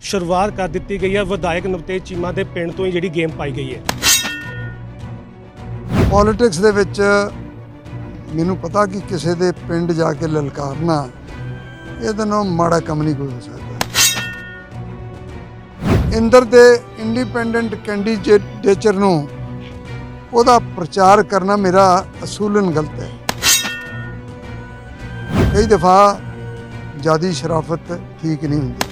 ਸ਼ੁਰੂਆਤ ਕਰ ਦਿੱਤੀ ਗਈ ਹੈ ਵਿਧਾਇਕ ਨਵਤੇਜ ਚੀਮਾ ਦੇ ਪਿੰਡ ਤੋਂ ਹੀ ਜਿਹੜੀ ਗੇਮ ਪਾਈ ਗਈ ਹੈ। ਪੋਲਿਟਿਕਸ ਦੇ ਵਿੱਚ ਮੈਨੂੰ ਪਤਾ ਕਿ ਕਿਸੇ ਦੇ ਪਿੰਡ ਜਾ ਕੇ ਲਲਕਾਰਨਾ ਇਹਦੇ ਨਾਲ ਮਾੜਾ ਕੰਮ ਨਹੀਂ ਕੋਈ ਹੋ ਸਕਦਾ। ਇੰਦਰ ਦੇ ਇੰਡੀਪੈਂਡੈਂਟ ਕੈਂਡੀਡੇਟਰ ਨੂੰ ਉਹਦਾ ਪ੍ਰਚਾਰ ਕਰਨਾ ਮੇਰਾ ਅਸੂਲਨ ਗਲਤ ਹੈ। ਕਈ ਦਫਾ ਜਿਆਦੀ ਸ਼ਰਾਫਤ ਠੀਕ ਨਹੀਂ ਹੁੰਦੀ।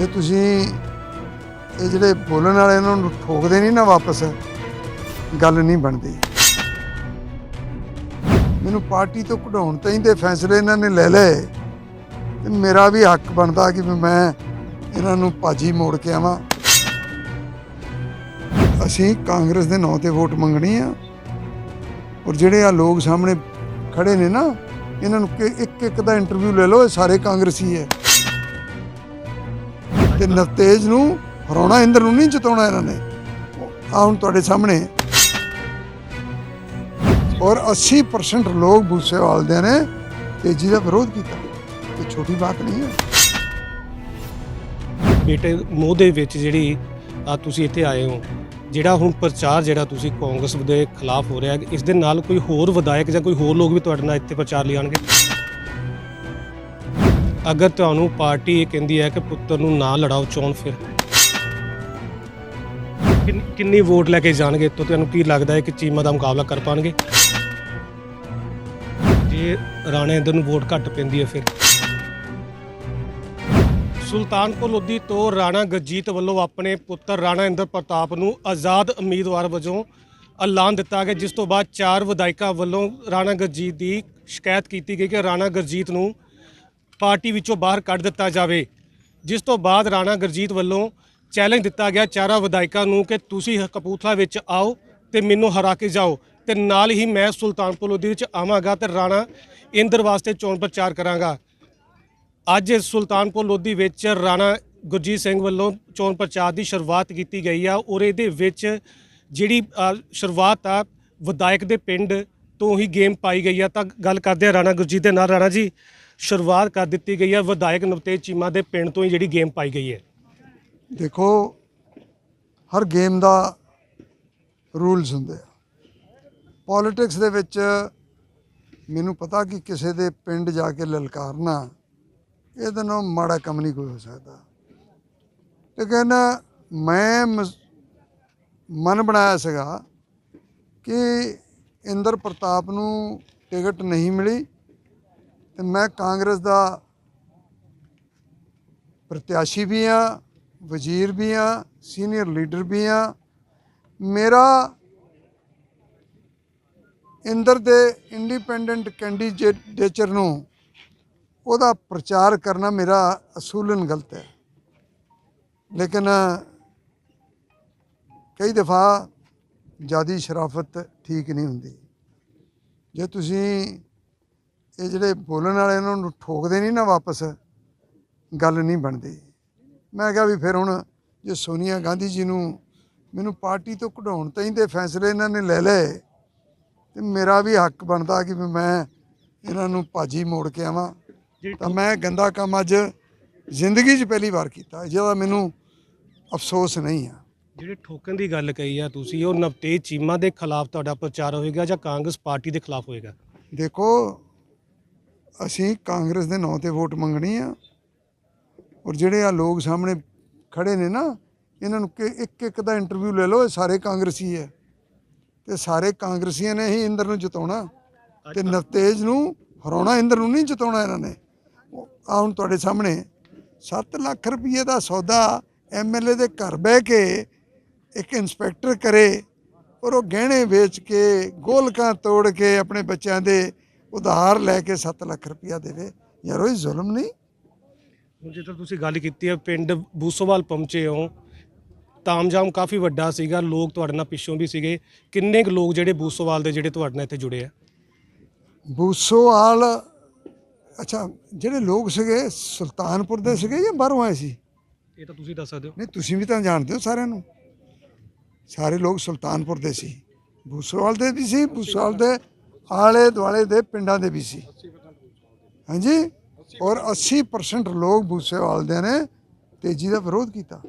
ਜੇ ਤੁਸੀਂ ਇਹ ਜਿਹੜੇ ਬੋਲਣ ਵਾਲੇ ਇਹਨਾਂ ਨੂੰ ਠੋਕਦੇ ਨਹੀਂ ਨਾ ਵਾਪਸ, ਗੱਲ ਨਹੀਂ ਬਣਦੀ। ਮੈਨੂੰ ਪਾਰਟੀ ਤੋਂ ਕਢਾਉਣ ਤਾਈਂ ਦੇ ਫੈਸਲੇ ਇਹਨਾਂ ਨੇ ਲੈ ਲਏ, ਤੇ ਮੇਰਾ ਵੀ ਹੱਕ ਬਣਦਾ ਕਿ ਵੀ ਮੈਂ ਇਹਨਾਂ ਨੂੰ ਭਾਜੀ ਮੋੜ ਕੇ ਆਵਾਂ। ਅਸੀਂ ਕਾਂਗਰਸ ਦੇ ਨਾਂ ਤੇ ਵੋਟ ਮੰਗਣੀ ਆ, ਔਰ ਜਿਹੜੇ ਆ ਲੋਕ ਸਾਹਮਣੇ ਖੜੇ ਨੇ ਨਾ, ਇਹਨਾਂ ਨੂੰ ਇੱਕ ਇੱਕ ਦਾ ਇੰਟਰਵਿਊ ਲੈ ਲਓ, ਇਹ ਸਾਰੇ ਕਾਂਗਰਸੀ ਹੈ। ਤੇ ਨਵਤੇਜ ਨੂੰ ਹਰਾਉਣਾ ਇੰਦਰ ਨੂੰ ਨਹੀਂ ਜਿਤਾਉਣਾ ਇਹਨਾਂ ਨੇ। ਆ ਹੁਣ ਤੁਹਾਡੇ ਸਾਹਮਣੇ। ਔਰ 80% ਲੋਕ ਬੂਸੇਵਾਲ ਦੇ ਨੇ ਤੇਜੀ ਦਾ ਵਿਰੋਧ ਕੀਤਾ। ਇਹ ਛੋਟੀ ਬਾਤ ਨਹੀਂ ਹੈ। ਬੇਟੇ, ਮੋਹ ਦੇ ਵਿੱਚ ਜਿਹੜੀ ਆ ਤੁਸੀਂ ਇੱਥੇ ਆਏ ਹੋ, ਜਿਹੜਾ ਹੁਣ ਪ੍ਰਚਾਰ ਜਿਹੜਾ ਤੁਸੀਂ ਕਾਂਗਰਸ ਦੇ ਖਿਲਾਫ ਹੋ ਰਿਹਾ, ਇਸ ਦੇ ਨਾਲ ਕੋਈ ਹੋਰ ਵਿਧਾਇਕ ਜਾਂ ਕੋਈ ਹੋਰ ਲੋਕ ਵੀ ਤੁਹਾਡੇ ਨਾਲ ਇੱਥੇ ਪ੍ਰਚਾਰ ਲਈ ਆਉਣਗੇ? ਅਗਰ ਤੁਹਾਨੂੰ ਪਾਰਟੀ ਇਹ ਕਹਿੰਦੀ ਹੈ ਕਿ ਪੁੱਤਰ ਨੂੰ ਨਾ ਲੜਾਓ ਚੋਣ ਫਿਰ। ਕਿੰਨ- ਕਿੰਨੀ ਵੋਟ ਲੈ ਕੇ ਜਾਣਗੇ? ਤਾਂ ਤੁਹਾਨੂੰ ਕੀ ਲੱਗਦਾ ਹੈ ਕਿ ਚੀਮਾ ਦਾ ਮੁਕਾਬਲਾ ਕਰ ਪਾਣਗੇ? ਜੇ ਰਾਣੇ ਇੰਦਰ ਨੂੰ ਵੋਟ ਘੱਟ ਪੈਂਦੀ ਹੈ ਫਿਰ। ਸੁਲਤਾਨਪੁਰ ਲੋਧੀ ਤੋਂ ਰਾਣਾ ਗਰਜੀਤ ਵੱਲੋਂ ਆਪਣੇ ਪੁੱਤਰ ਰਾਣਾ ਇੰਦਰ ਪ੍ਰਤਾਪ ਨੂੰ ਆਜ਼ਾਦ ਉਮੀਦਵਾਰ ਵਜੋਂ ਐਲਾਨ ਦਿੱਤਾ ਗਿਆ, ਜਿਸ ਤੋਂ ਬਾਅਦ ਚਾਰ ਵਿਧਾਇਕਾਂ ਵੱਲੋਂ ਰਾਣਾ ਗਰਜੀਤ ਦੀ ਸ਼ਿਕਾਇਤ ਕੀਤੀ ਗਈ ਕਿ ਰਾਣਾ ਗਰਜੀਤ ਨੂੰ ਪਾਰਟੀ ਵਿੱਚੋਂ ਬਾਹਰ ਕੱਢ ਦਿੱਤਾ ਜਾਵੇ। ਜਿਸ ਤੋਂ ਬਾਅਦ ਰਾਣਾ ਗੁਰਜੀਤ ਵੱਲੋਂ ਚੈਲੰਜ ਦਿੱਤਾ ਗਿਆ ਚਾਰਾਂ ਵਿਧਾਇਕਾਂ ਨੂੰ ਕਿ ਤੁਸੀਂ ਕਪੂਥਲਾ ਵਿੱਚ ਆਓ ਤੇ ਮੈਨੂੰ ਹਰਾ ਕੇ ਜਾਓ ਤੇ ਨਾਲ ਹੀ ਮੈਂ ਸੁਲਤਾਨਪੁਰ ਲੋਧੀ ਵਿੱਚ ਆਵਾਂਗਾ ਤੇ ਰਾਣਾ ਇੰਦਰ ਵਾਸਤੇ ਚੋਣ ਪ੍ਰਚਾਰ ਕਰਾਂਗਾ। ਅੱਜ ਸੁਲਤਾਨਪੁਰ ਲੋਧੀ ਵਿੱਚ ਰਾਣਾ ਗੁਰਜੀਤ ਸਿੰਘ ਵੱਲੋਂ ਚੋਣ ਪ੍ਰਚਾਰ ਦੀ ਸ਼ੁਰੂਆਤ ਕੀਤੀ ਗਈ ਆ। ਔਰ ਇਹਦੇ ਵਿੱਚ ਜਿਹੜੀ ਸ਼ੁਰੂਆਤ ਆ, ਵਿਧਾਇਕ ਦੇ ਪਿੰਡ ਤੋਂ ਹੀ ਗੇਮ ਪਾਈ ਗਈ ਆ। ਤਾਂ ਗੱਲ ਕਰਦੇ ਆ ਰਾਣਾ ਗੁਰਜੀਤ ਦੇ ਨਾਲ। ਰਾਣਾ ਜੀ ਸ਼ੁਰੂਆਤ ਕਰ ਦਿੱਤੀ ਗਈ ਹੈ ਵਿਧਾਇਕ ਨਵਤੇਜ ਚੀਮਾ ਦੇ ਪਿੰਡ ਤੋਂ ਹੀ ਜਿਹੜੀ ਗੇਮ ਪਾਈ ਗਈ ਹੈ। ਦੇਖੋ, ਹਰ ਗੇਮ ਦਾ ਰੂਲਸ ਹੁੰਦੇ ਆ। ਪੋਲਿਟਿਕਸ ਦੇ ਵਿੱਚ ਮੈਨੂੰ ਪਤਾ ਕਿ ਕਿਸੇ ਦੇ ਪਿੰਡ ਜਾ ਕੇ ਲਲਕਾਰਨਾ, ਇਹਦੇ ਨਾਲ ਮਾੜਾ ਕੰਮ ਨਹੀਂ ਕੋਈ ਹੋ ਸਕਦਾ। ਲੇਕਿਨ ਮੈਂ ਮਸ- ਮਨ ਬਣਾਇਆ ਸੀਗਾ ਕਿ ਇੰਦਰ ਪ੍ਰਤਾਪ ਨੂੰ ਟਿਕਟ ਨਹੀਂ ਮਿਲੀ ਤੇ ਮੈਂ ਕਾਂਗਰਸ ਦਾ ਪ੍ਰਤਿਆਸ਼ੀ ਵੀ ਆ ਵਜ਼ੀਰ ਵੀ ਆ ਸੀਨੀਅਰ ਲੀਡਰ ਵੀ ਆ ਮੇਰਾ ਇੰਦਰ ਦੇ ਇੰਡੀਪੈਂਡੈਂਟ ਕੈਂਡੀਡੇਟਰ ਨੂੰ ਉਹਦਾ ਪ੍ਰਚਾਰ ਕਰਨਾ ਮੇਰਾ ਅਸੂਲਨ ਗਲਤ ਹੈ। ਲੇਕਿਨ ਕਈ ਦਫਾ ਜਿਆਦੀ ਸ਼ਰਾਫਤ ਠੀਕ ਨਹੀਂ ਹੁੰਦੀ। ਜੇ ਤੁਸੀਂ ਇਹ ਜਿਹੜੇ ਬੋਲਣ ਵਾਲੇ ਇਹਨਾਂ ਨੂੰ ਠੋਕਦੇ ਨਹੀਂ ਨਾ ਵਾਪਸ ਗੱਲ ਨਹੀਂ ਬਣਦੀ। ਮੈਂ ਕਿਹਾ ਵੀ ਫਿਰ ਹੁਣ ਜੇ ਸੋਨੀਆ ਗਾਂਧੀ ਜੀ ਨੂੰ ਮੈਨੂੰ ਪਾਰਟੀ ਤੋਂ ਕਢਾਉਣ ਤਾਈਂ ਦੇ ਫੈਸਲੇ ਇਹਨਾਂ ਨੇ ਲੈ ਲਏ ਤੇ ਮੇਰਾ ਵੀ ਹੱਕ ਬਣਦਾ ਕਿ ਮੈਂ ਇਹਨਾਂ ਨੂੰ ਭਾਜੀ ਮੋੜ ਕੇ ਆਵਾਂ। ਤਾਂ ਮੈਂ ਗੰਦਾ ਕੰਮ ਅੱਜ ਜ਼ਿੰਦਗੀ 'ਚ ਪਹਿਲੀ ਵਾਰ ਕੀਤਾ ਜਿਹਦਾ ਮੈਨੂੰ ਅਫਸੋਸ ਨਹੀਂ ਆ। ਜਿਹੜੇ ਠੋਕਣ ਦੀ ਗੱਲ ਕਹੀ ਆ ਤੁਸੀਂ ਉਹ ਨਵਤੇਜ ਚੀਮਾ ਦੇ ਖਿਲਾਫ ਤੁਹਾਡਾ ਪ੍ਰਚਾਰ ਹੋਵੇਗਾ ਜਾਂ ਕਾਂਗਰਸ ਪਾਰਟੀ ਦੇ ਖਿਲਾਫ ਹੋਵੇਗਾ ਦੇਖੋ ਅਸੀਂ ਕਾਂਗਰਸ ਦੇ ਨਾਂ ਤੇ ਵੋਟ ਮੰਗਣੀ ਆ। ਔਰ ਜਿਹੜੇ ਆ ਲੋਕ ਸਾਹਮਣੇ ਖੜੇ ਨੇ ਨਾ ਇਹਨਾਂ ਨੂੰ ਇੱਕ ਇੱਕ ਦਾ ਇੰਟਰਵਿਊ ਲੈ ਲਓ ਇਹ ਸਾਰੇ ਕਾਂਗਰਸੀ ਹੈ ਤੇ ਸਾਰੇ ਕਾਂਗਰਸੀਆਂ ਨੇ ਹੀ ਇੰਦਰ ਨੂੰ ਜਿਤਾਉਣਾ। ਤੇ ਨਵਤੇਜ ਨੂੰ ਹਰਾਉਣਾ ਇੰਦਰ ਨੂੰ ਨਹੀਂ ਜਿਤਾਉਣਾ ਇਹਨਾਂ ਨੇ। ਆ ਹੁਣ ਤੁਹਾਡੇ ਸਾਹਮਣੇ 7 ਲੱਖ ਰੁਪਏ ਦਾ ਸੌਦਾ ਐਮਐਲਏ ਦੇ ਘਰ ਬਹਿ ਕੇ ਇੱਕ ਇੰਸਪੈਕਟਰ ਕਰੇ ਔਰ ਉਹ ਗਹਿਣੇ ਵੇਚ ਕੇ ਗੋਲਕਾਂ ਤੋੜ ਕੇ ਆਪਣੇ ਬੱਚਿਆਂ ਦੇ ਉਧਾਰ ਲੈ ਕੇ 7 ਲੱਖ ਰੁਪਇਆ ਦੇਵੇ। ਯਾਰ ਉਹ ਜ਼ੁਲਮ ਨਹੀਂ। ਹੁਣ ਜਿੱਦਾਂ ਤੁਸੀਂ ਗੱਲ ਕੀਤੀ ਹੈ ਪਿੰਡ ਬੂਸੋਵਾਲ ਪਹੁੰਚੇ ਹੋ। ਤਾਮਜਾਮ ਕਾਫੀ ਵੱਡਾ ਸੀਗਾ ਲੋਕ ਤੁਹਾਡੇ ਨਾਲ ਪਿੱਛੋਂ ਵੀ ਸੀਗੇ। ਕਿੰਨੇ ਕੁ ਲੋਕ ਜਿਹੜੇ ਬੂਸੋਵਾਲ ਦੇ ਜਿਹੜੇ ਤੁਹਾਡੇ ਨਾਲ ਇੱਥੇ ਜੁੜੇ ਆ? ਬੂਸੋਵਾਲ ਅੱਛਾ ਜਿਹੜੇ ਲੋਕ ਸੀਗੇ ਸੁਲਤਾਨਪੁਰ ਦੇ ਸੀਗੇ ਜਾਂ ਬਾਹਰੋਂ ਆਏ ਸੀ? ਇਹ ਤਾਂ ਤੁਸੀਂ ਦੱਸ ਸਕਦੇ ਹੋ। ਨਹੀਂ ਤੁਸੀਂ ਵੀ ਤਾਂ ਜਾਣਦੇ ਹੋ ਸਾਰਿਆਂ ਨੂੰ। ਸਾਰੇ ਲੋਕ ਸੁਲਤਾਨਪੁਰ ਦੇ ਸੀ। ਬੂਸੋਵਾਲ ਦੇ ਵੀ ਸੀ ਬੂਸੋਵਾਲ ਦੇ ਆਲੇ ਦੁਆਲੇ ਦੇ ਪਿੰਡਾਂ ਦੇ ਵੀ ਸੀ। ਹਾਂਜੀ? ਔਰ 80% ਲੋਕ ਬੂਸੇਵਾਲ ਦੇ ਨੇ ਤੇਜੀ ਦਾ ਵਿਰੋਧ ਕੀਤਾ।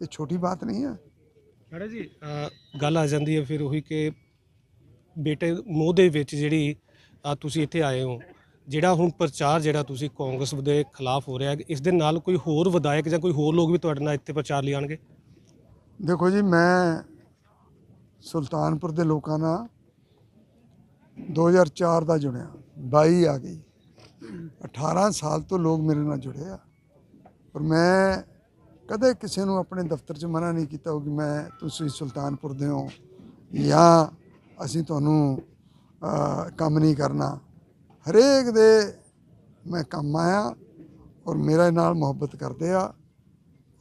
ਇਹ ਛੋਟੀ ਬਾਤ ਨਹੀਂ ਹੈ ਮੈਡਮ ਜੀ ਗੱਲ ਆ ਜਾਂਦੀ ਹੈ ਫਿਰ ਉਹੀ ਕਿ ਬੇਟੇ ਮੋਹ ਦੇ ਵਿੱਚ ਜਿਹੜੀ ਤੁਸੀਂ ਇੱਥੇ ਆਏ ਹੋ ਜਿਹੜਾ ਹੁਣ ਪ੍ਰਚਾਰ ਜਿਹੜਾ ਤੁਸੀਂ ਕਾਂਗਰਸ ਦੇ ਖਿਲਾਫ ਹੋ ਰਿਹਾ ਹੈ ਇਸ ਦੇ ਨਾਲ ਕੋਈ ਹੋਰ ਵਿਧਾਇਕ ਜਾਂ ਕੋਈ ਹੋਰ ਲੋਕ ਵੀ ਤੁਹਾਡੇ ਨਾਲ ਇੱਥੇ ਪ੍ਰਚਾਰ ਲਈ ਆਣਗੇ ਦੇਖੋ ਜੀ ਮੈਂ ਸੁਲਤਾਨਪੁਰ ਦੇ ਲੋਕਾਂ ਨਾਲ 2004 ਦਾ ਜੁੜਿਆ 22 ਆ ਗਈ। 18 ਸਾਲ ਤੋਂ ਲੋਕ ਮੇਰੇ ਨਾਲ ਜੁੜੇ ਆ। ਔਰ ਮੈਂ ਕਦੇ ਕਿਸੇ ਨੂੰ ਆਪਣੇ ਦਫ਼ਤਰ 'ਚ ਮਨਾ ਨਹੀਂ ਕੀਤਾ ਕਿ ਮੈਂ ਤੁਸੀਂ ਸੁਲਤਾਨਪੁਰ ਦੇ ਹੋ ਜਾਂ ਅਸੀਂ ਤੁਹਾਨੂੰ ਕੰਮ ਨਹੀਂ ਕਰਨਾ। ਹਰੇਕ ਦੇ ਮੈਂ ਕੰਮ ਆਇਆ ਔਰ ਮੇਰੇ ਨਾਲ ਮੁਹੱਬਤ ਕਰਦੇ ਆ।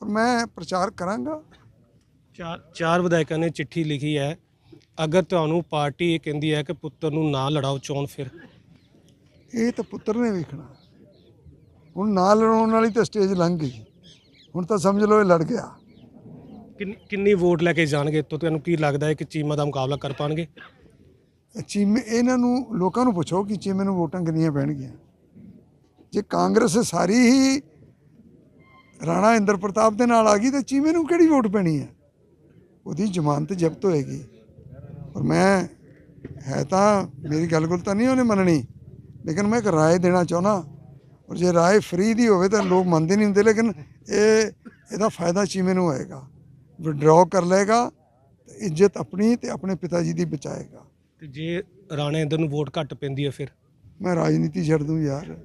ਔਰ ਮੈਂ ਪ੍ਰਚਾਰ ਕਰਾਂਗਾ। ਚਾਰ ਚਾਰ ਵਿਧਾਇਕਾਂ ਨੇ ਚਿੱਠੀ ਲਿਖੀ ਹੈ ਅਗਰ ਤੁਹਾਨੂੰ ਪਾਰਟੀ ਇਹ ਕਹਿੰਦੀ ਹੈ ਕਿ ਪੁੱਤਰ ਨੂੰ ਨਾ ਲੜਾਓ ਚੋਣ ਫਿਰ? ਇਹ ਤਾਂ ਪੁੱਤਰ ਨੇ ਵੇਖਣਾ। ਹੁਣ ਨਾਲ ਲੜਾਉਣ ਵਾਲੀ ਤਾਂ ਸਟੇਜ ਲੰਘ ਗਈ। ਹੁਣ ਤਾਂ ਸਮਝ ਲਓ ਇਹ ਲੜ ਗਿਆ। ਕਿੰਨੀ ਕਿੰਨੀ ਵੋਟ ਲੈ ਕੇ ਜਾਣਗੇ? ਤੋਂ ਤੁਹਾਨੂੰ ਕੀ ਲੱਗਦਾ ਹੈ ਕਿ ਚੀਮਾ ਦਾ ਮੁਕਾਬਲਾ ਕਰ ਪਾਣਗੇ? ਚੀਮੇ ਇਹਨਾਂ ਨੂੰ ਲੋਕਾਂ ਨੂੰ ਪੁੱਛੋ ਕਿ ਚੀਮੇ ਨੂੰ ਵੋਟਾਂ ਕਿੰਨੀਆਂ ਪੈਣਗੀਆਂ। ਜੇ ਕਾਂਗਰਸ ਸਾਰੀ ਹੀ ਰਾਣਾ ਇੰਦਰ ਪ੍ਰਤਾਪ ਦੇ ਨਾਲ ਆ ਗਈ ਤਾਂ ਚੀਮੇ ਨੂੰ ਕਿਹੜੀ ਵੋਟ ਪੈਣੀ ਹੈ? ਉਹਦੀ ਜ਼ਮਾਨਤ ਜ਼ਬਤ ਹੋਏਗੀ। ਔਰ ਮੈਂ ਹੈ ਤਾਂ ਮੇਰੀ ਗੱਲ ਗੁੱਲ ਤਾਂ ਨਹੀਂ ਉਹਨੇ ਮੰਨਣੀ। ਲੇਕਿਨ ਮੈਂ ਇੱਕ ਰਾਏ ਦੇਣਾ ਚਾਹੁੰਦਾ। ਔਰ ਜੇ ਰਾਏ ਫ੍ਰੀ ਦੀ ਹੋਵੇ ਤਾਂ ਲੋਕ ਮੰਨਦੇ ਨਹੀਂ ਹੁੰਦੇ ਲੇਕਿਨ ਇਹ ਇਹਦਾ ਫਾਇਦਾ ਚੀਮੇ ਨੂੰ ਹੋਏਗਾ? ਵਿਡਰਾਅ ਕਰ ਲਏਗਾ ਇੱਜ਼ਤ ਆਪਣੀ ਤੇ ਆਪਣੇ ਪਿਤਾ ਜੀ ਦੀ ਬਚਾਏਗਾ। ਤੇ ਜੇ ਰਾਣਾ ਇੰਦਰ ਨੂੰ ਵੋਟ ਘੱਟ ਪੈਂਦੀ ਹੈ ਫਿਰ? ਮੈਂ ਰਾਜਨੀਤੀ ਛੱਡ ਦੂੰ ਯਾਰ।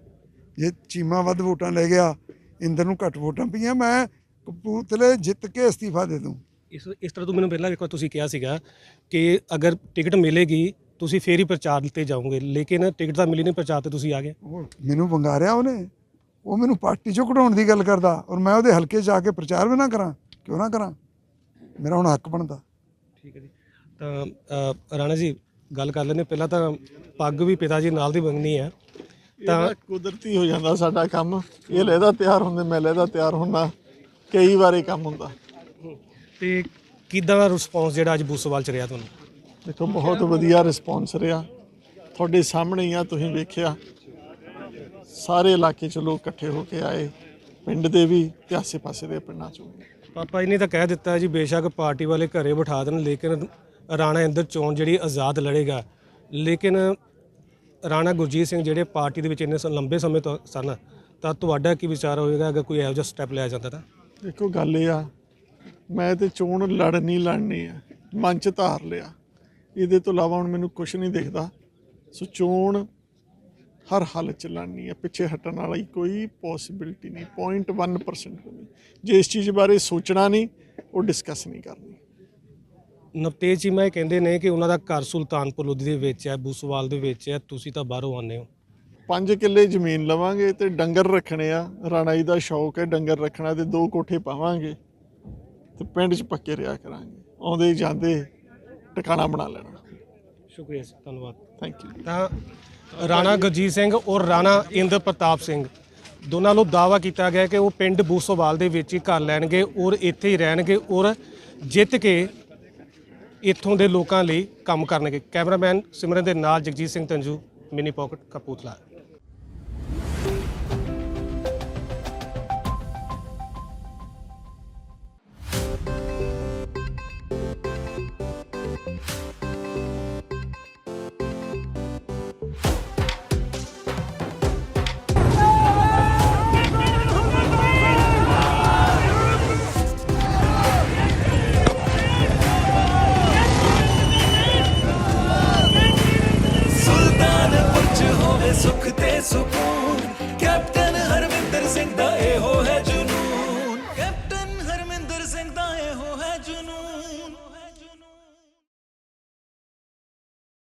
ਜੇ ਚੀਮਾ ਵੱਧ ਵੋਟਾਂ ਲੈ ਗਿਆ ਇੰਦਰ ਨੂੰ ਘੱਟ ਵੋਟਾਂ ਪਈਆਂ ਮੈਂ ਕਪੂਰਥਲੇ ਜਿੱਤ ਕੇ ਅਸਤੀਫਾ ਦੇ ਦੂੰ। ਇਸ ਇਸ ਤਰ੍ਹਾਂ ਤੋਂ ਮੈਨੂੰ ਪਹਿਲਾਂ ਇੱਕ ਵਾਰ ਤੁਸੀਂ ਕਿਹਾ ਸੀਗਾ ਕਿ ਅਗਰ ਟਿਕਟ ਮਿਲੇਗੀ ਤੁਸੀਂ ਫੇਰ ਹੀ ਪ੍ਰਚਾਰ ਤੇ ਜਾਓਗੇ ਲੇਕਿਨ ਟਿਕਟ ਤਾਂ ਮਿਲੀ ਨਹੀਂ ਪ੍ਰਚਾਰ ਤੇ ਤੁਸੀਂ ਆ ਗਏ। ਉਹ ਮੈਨੂੰ ਵੰਗਾਰਿਆ ਉਹਨੇ। ਉਹ ਮੈਨੂੰ ਪਾਰਟੀ ਚੋਂ ਕਢਾਉਣ ਦੀ ਗੱਲ ਕਰਦਾ ਔਰ ਮੈਂ ਉਹਦੇ ਹਲਕੇ 'ਚ ਆ ਕੇ ਪ੍ਰਚਾਰ ਵੀ ਨਾ ਕਰਾਂ ਕਿਉਂ ਨਾ ਕਰਾਂ? ਮੇਰਾ ਹੁਣ ਹੱਕ ਬਣਦਾ। ਠੀਕ ਹੈ ਜੀ। ਤਾਂ ਰਾਣਾ ਜੀ ਗੱਲ ਕਰ ਲੈਂਦੇ ਪਹਿਲਾਂ ਤਾਂ ਪੱਗ ਵੀ ਪਿਤਾ ਜੀ ਨਾਲ ਦੀ ਬੰਨਣੀ ਹੈ। ਤਾਂ ਕੁਦਰਤੀ ਹੋ ਜਾਂਦਾ ਸਾਡਾ ਕੰਮ। ਇਹ ਲੈਦਾ ਤਿਆਰ ਹੁੰਦੇ ਮੈਂ ਲੈਦਾ ਤਿਆਰ ਹੁੰਦਾ। ਕਈ ਵਾਰੀ ਕੰਮ ਹੁੰਦਾ। ਤੇ ਕਿਦਾਂ ਦਾ ਰਿਸਪੌਂਸ ਜਿਹੜਾ ਅੱਜ ਬੂਸੋਵਾਲ ਚ ਰਿਹਾ ਤੁਹਾਨੂੰ? ਦੇਖੋ ਬਹੁਤ ਵਧੀਆ ਰਿਸਪੌਂਸ ਰਿਹਾ। ਤੁਹਾਡੇ ਸਾਹਮਣੇ ਹੀ ਆ ਤੁਸੀਂ ਵੇਖਿਆ। ਸਾਰੇ ਇਲਾਕੇ ਚ ਲੋਕ ਇਕੱਠੇ ਹੋ ਕੇ ਆਏ। ਪਿੰਡ ਦੇ ਵੀ ਤੇ ਆਸੇ-ਪਾਸੇ ਦੇ ਪਿੰਡਾਂ ਚੋਂ। ਪਾਪਾ ਜੀ ਨੇ ਤਾਂ ਕਹਿ ਦਿੱਤਾ ਜੀ ਬੇਸ਼ੱਕ ਪਾਰਟੀ ਵਾਲੇ ਘਰੇ ਬਿਠਾ ਦੇਣ ਲੇਕਿਨ ਰਾਣਾ ਇੰਦਰ ਚੋਣ ਜਿਹੜੀ ਆਜ਼ਾਦ ਲੜੇਗਾ। ਲੇਕਿਨ ਰਾਣਾ ਗੁਰਜੀਤ ਸਿੰਘ ਜਿਹੜੇ ਪਾਰਟੀ ਦੇ ਵਿੱਚ ਇੰਨੇ ਲੰਬੇ ਸਮੇਂ ਤੋਂ ਸਨ ਤਾਂ ਤੁਹਾਡਾ ਕੀ ਵਿਚਾਰ ਹੋਏਗਾ? ਅਗਰ ਕੋਈ ਇਹੋ ਜਿਹਾ ਸਟੈਪ ਲਿਆ ਜਾਂਦਾ ਤਾਂ? ਦੇਖੋ ਗੱਲ ਇਹ ਆ ਮੈਂ ਤੇ ਚੋਣ ਲੜਨੀ ਲੜਨੀ ਆ ਮਨ ਚ ਧਾਰ ਲਿਆ। ਇਹਦੇ ਤੋਂ ਇਲਾਵਾ ਹੁਣ ਮੈਨੂੰ ਕੁਝ ਨਹੀਂ ਦਿਖਦਾ। ਸੋ ਚੋਣ ਹਰ ਹਾਲਤ ਚ ਲੜਨੀ ਆ ਪਿੱਛੇ ਹਟਣ ਵਾਲੀ ਕੋਈ ਪੋਸਿਬਿਲਿਟੀ ਨਹੀਂ 0.1% ਵੀ ਨਹੀਂ। ਜੇ ਇਸ ਚੀਜ਼ ਬਾਰੇ ਸੋਚਣਾ ਨਹੀਂ ਉਹ ਡਿਸਕਸ ਨਹੀਂ ਕਰਨੀ। ਨਵਤੇਜ ਜੀ ਮੈਂ ਕਹਿੰਦੇ ਨੇ ਕਿ ਉਹਨਾਂ ਦਾ ਘਰ ਸੁਲਤਾਨਪੁਰ ਲੋਧੀ ਦੇ ਵਿੱਚ ਹੈ ਬੂਸੋਵਾਲ ਦੇ ਵਿੱਚ ਹੈ ਤੁਸੀਂ ਤਾਂ ਬਾਹਰੋਂ ਆਉਂਦੇ ਹੋ। 5 ਕਿੱਲੇ ਜ਼ਮੀਨ ਲਵਾਂਗੇ ਤੇ ਡੰਗਰ ਰੱਖਣੇ ਆ। ਰਾਣਾ ਜੀ ਦਾ ਸ਼ੌਕ ਹੈ ਡੰਗਰ ਰੱਖਣਾ ਤੇ ਦੋ ਕੋਠੇ ਪਾਵਾਂਗੇ। ਤੇ ਪਿੰਡ 'ਚ ਪੱਕੇ ਰਿਹਾ ਕਰਾਂਗੇ। ਆਉਂਦੇ ਜਾਂਦੇ ਟਿਕਾਣਾ ਬਣਾ ਲੈਣਾ। ਸ਼ੁਕਰੀਆ ਜੀ ਧੰਨਵਾਦ। ਥੈਂਕ ਯੂ ਤਾਂ ਰਾਣਾ ਗੁਰਜੀਤ ਸਿੰਘ ਔਰ ਰਾਣਾ ਇੰਦਰ ਪ੍ਰਤਾਪ ਸਿੰਘ ਦੋਨਾਂ ਨੂੰ ਦਾਵਾ ਕੀਤਾ ਗਿਆ ਕਿ ਉਹ ਪਿੰਡ ਬੂਸੋਵਾਲ ਦੇ ਵਿੱਚ ਹੀ ਘਰ ਲੈਣਗੇ ਔਰ ਇੱਥੇ ਹੀ ਰਹਿਣਗੇ ਔਰ ਜਿੱਤ ਕੇ ਇੱਥੋਂ ਦੇ ਲੋਕਾਂ ਲਈ ਕੰਮ ਕਰਨਗੇ। ਕੈਮਰਾਮੈਨ ਸਿਮਰਨ ਦੇ ਨਾਲ ਜਗਜੀਤ ਸਿੰਘ ਤੰਜੂ ਮਿਨੀ ਪਾਕਟ ਕਪੂਰਥਲਾ।